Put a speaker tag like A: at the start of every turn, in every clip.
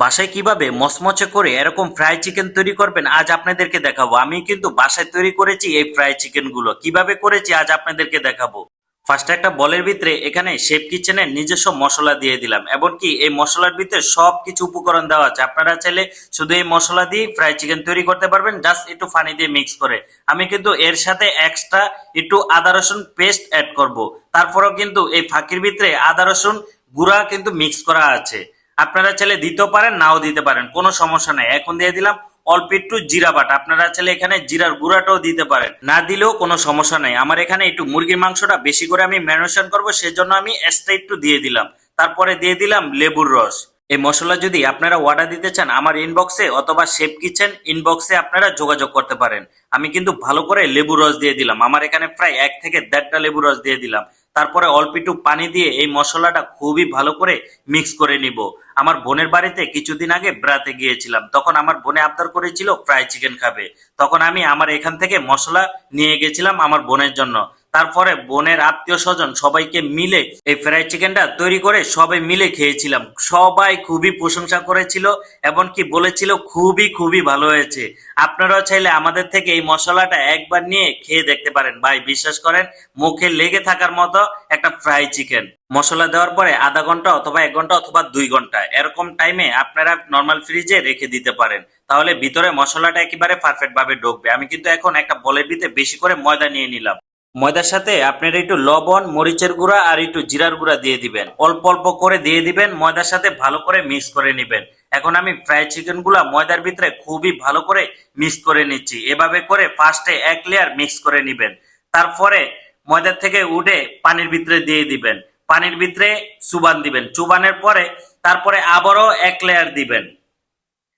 A: বাসায় কীভাবে মচমচে করে এরকম ফ্রাই চিকেন তৈরি করবেন, আজ আপনাদেরকে দেখাবো। আমি কিন্তু বাসায় তৈরি করেছি এই ফ্রাই চিকেনগুলো। কীভাবে করেছি আজ আপনাদেরকে দেখাবো। ফার্স্টে একটা বলের ভিতরে এখানে শেফ কিচেনের নিজস্ব মশলা দিয়ে দিলাম। এমনকি এই মশলার ভিতরে সব কিছু উপকরণ দেওয়া আছে। আপনারা চাইলে শুধু এই মশলা দিয়ে ফ্রাই চিকেন তৈরি করতে পারবেন জাস্ট একটু ফানি দিয়ে মিক্স করে। আমি কিন্তু এর সাথে এক্সট্রা একটু আদা, রসুন পেস্ট অ্যাড করব। তারপরেও কিন্তু এই ফাঁকির ভিতরে আদা, রসুন গুঁড়া কিন্তু মিক্স করা আছে। আপনারা চাইলে দিতেও পারেন, নাও দিতে পারেন, কোনো সমস্যা নাই। এখন দিয়ে দিলাম অল্প একটু জিরা বাটা। আপনারা চাইলে এখানে জিরার গুঁড়াটাও দিতে পারেন। না দিলেও কোনো সমস্যা নাই। আমার এখানে একটু মুরগির মাংসটা বেশি করে আমি ম্যারিনেশন করব, সেজন্য আমি এক্সট্রা একটু দিয়ে দিলাম। তারপরে দিয়ে দিলাম লেবুর রস। এই মশলা যদি আপনারা অর্ডার দিতে চান, আমার ইনবক্সে অথবা শেফ কিচেন ইনবক্সে আপনারা যোগাযোগ করতে পারেন। আমি কিন্তু ভালো করে লেবু রস দিয়ে দিলাম। আমার এখানে প্রায় এক থেকে দেড়টা লেবু রস দিয়ে দিলাম। তারপরে অল্প একটু পানি দিয়ে এই মশলাটা খুবই ভালো করে মিক্স করে নিব। আমার বোনের বাড়িতে কিছুদিন আগে বেড়াতে গিয়েছিলাম। তখন আমার বোনে আবদার করেছিল ফ্রাই চিকেন খাবে। তখন আমি আমার এখান থেকে মশলা নিয়ে গেছিলাম আমার বোনের জন্য। তারপরে বোনের আত্মীয় স্বজন সবাইকে মিলে এই ফ্রাই চিকেনটা তৈরি করে সবাই মিলে খেয়েছিলাম। সবাই খুবই প্রশংসা করেছিল এমনকি বলেছিল খুবই খুবই ভালো হয়েছে। আপনারাও চাইলে আমাদের থেকে এই মশলাটা একবার নিয়ে খেয়ে দেখতে পারেন। ভাই, বিশ্বাস করেন, মুখে লেগে থাকার মতো একটা ফ্রাই চিকেন মশলা দেওয়ার পরে আধা ঘণ্টা অথবা এক ঘণ্টা অথবা দুই ঘণ্টা এরকম টাইমে আপনারা নর্মাল ফ্রিজে রেখে দিতে পারেন। তাহলে ভিতরে মশলাটা একেবারে পারফেক্ট ভাবে ঢুকবে। আমি কিন্তু এখন একটা বলের ভিতরে বেশি করে ময়দা নিয়ে নিলাম। ময়দার সাথে আপনারা একটু লবণ, মরিচের গুঁড়া আর একটু জিরার গুঁড়া দিয়ে দিবেন। অল্প অল্প করে দিয়ে দিবেন, ময়দার সাথে ভালো করে মিক্স করে নেবেন। এখন আমি ফ্রাই চিকেনগুলা ময়দার ভিতরে খুবই ভালো করে মিক্স করে নিচ্ছি। এভাবে করে ফার্স্টে এক লেয়ার মিক্স করে নেবেন। তারপরে ময়দার থেকে উঠে পানির ভিতরে দিয়ে দিবেন। পানির ভিতরে চুবান দিবেন। চুবানের পরে তারপরে আবারও এক লেয়ার দিবেন।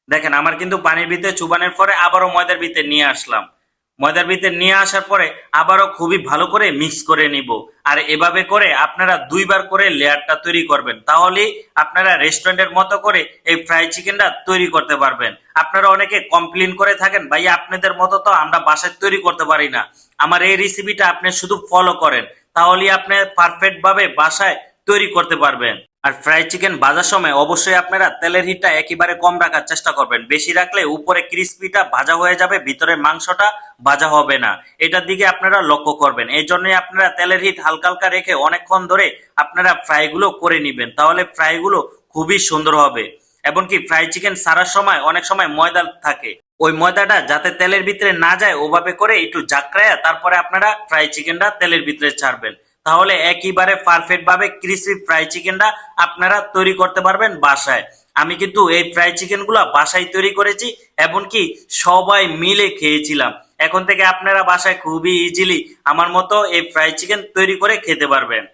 A: দেখেন, আমার কিন্তু পানির ভিতরে চুবানের পরে আবারও ময়দার ভিতরে নিয়ে আসলাম। ময়দার ভিতরে নিয়ে আসার পরে আবারও খুবই ভালো করে মিক্স করে নিব। আর এভাবে করে আপনারা দুইবার করে লেয়ারটা তৈরি করবেন। তাহলেই আপনারা রেস্টুরেন্টের মতো করে এই ফ্রাই চিকেনটা তৈরি করতে পারবেন। আপনারা অনেকে কমপ্লেন করে থাকেন, ভাই, আপনাদের মতো তো আমরা বাসায় তৈরি করতে পারি না। আমার এই রেসিপিটা আপনি শুধু ফলো করেন। তাহলেই আপনি পারফেক্ট ভাবে বাসায় তৈরি করতে পারবেন। আর ফ্রাই চিকেন ভাজার সময় অবশ্যই আপনারা তেলের হিটটা একেবারে কম রাখার চেষ্টা করবেন। বেশি রাখলে উপরে ক্রিস্পিটা ভাজা হয়ে যাবে ভিতরে মাংসটা ভাজা হবে না। এটার দিকে আপনারা লক্ষ্য করবেন। এই জন্যই আপনারা তেলের হিট হালকা হালকা রেখে অনেকক্ষণ ধরে আপনারা ফ্রাইগুলো করে নেবেন। তাহলে ফ্রাইগুলো খুবই সুন্দর হবে। এমনকি ফ্রাই চিকেন সারার সময় অনেক সময় ময়দা থাকে। ওই ময়দাটা যাতে তেলের ভিতরে না যায়, ওভাবে করে একটু জাকড়ায়া তারপরে আপনারা ফ্রাই চিকেনটা তেলের ভিতরে ছাড়বেন। তাহলে একইবারে পারফেক্ট ভাবে ক্রিসপি ফ্রাই চিকেনটা আপনারা তৈরি করতে পারবেন বাসায়। আমি কিন্তু এই ফ্রাই চিকেনগুলো বাসায় তৈরি করেছি, এমনকি সবাই মিলে খেয়েছিলাম। এখন থেকে আপনারা বাসায় খুবই ইজিলি আমার মতো এই ফ্রাই চিকেন তৈরি করে খেতে পারবেন।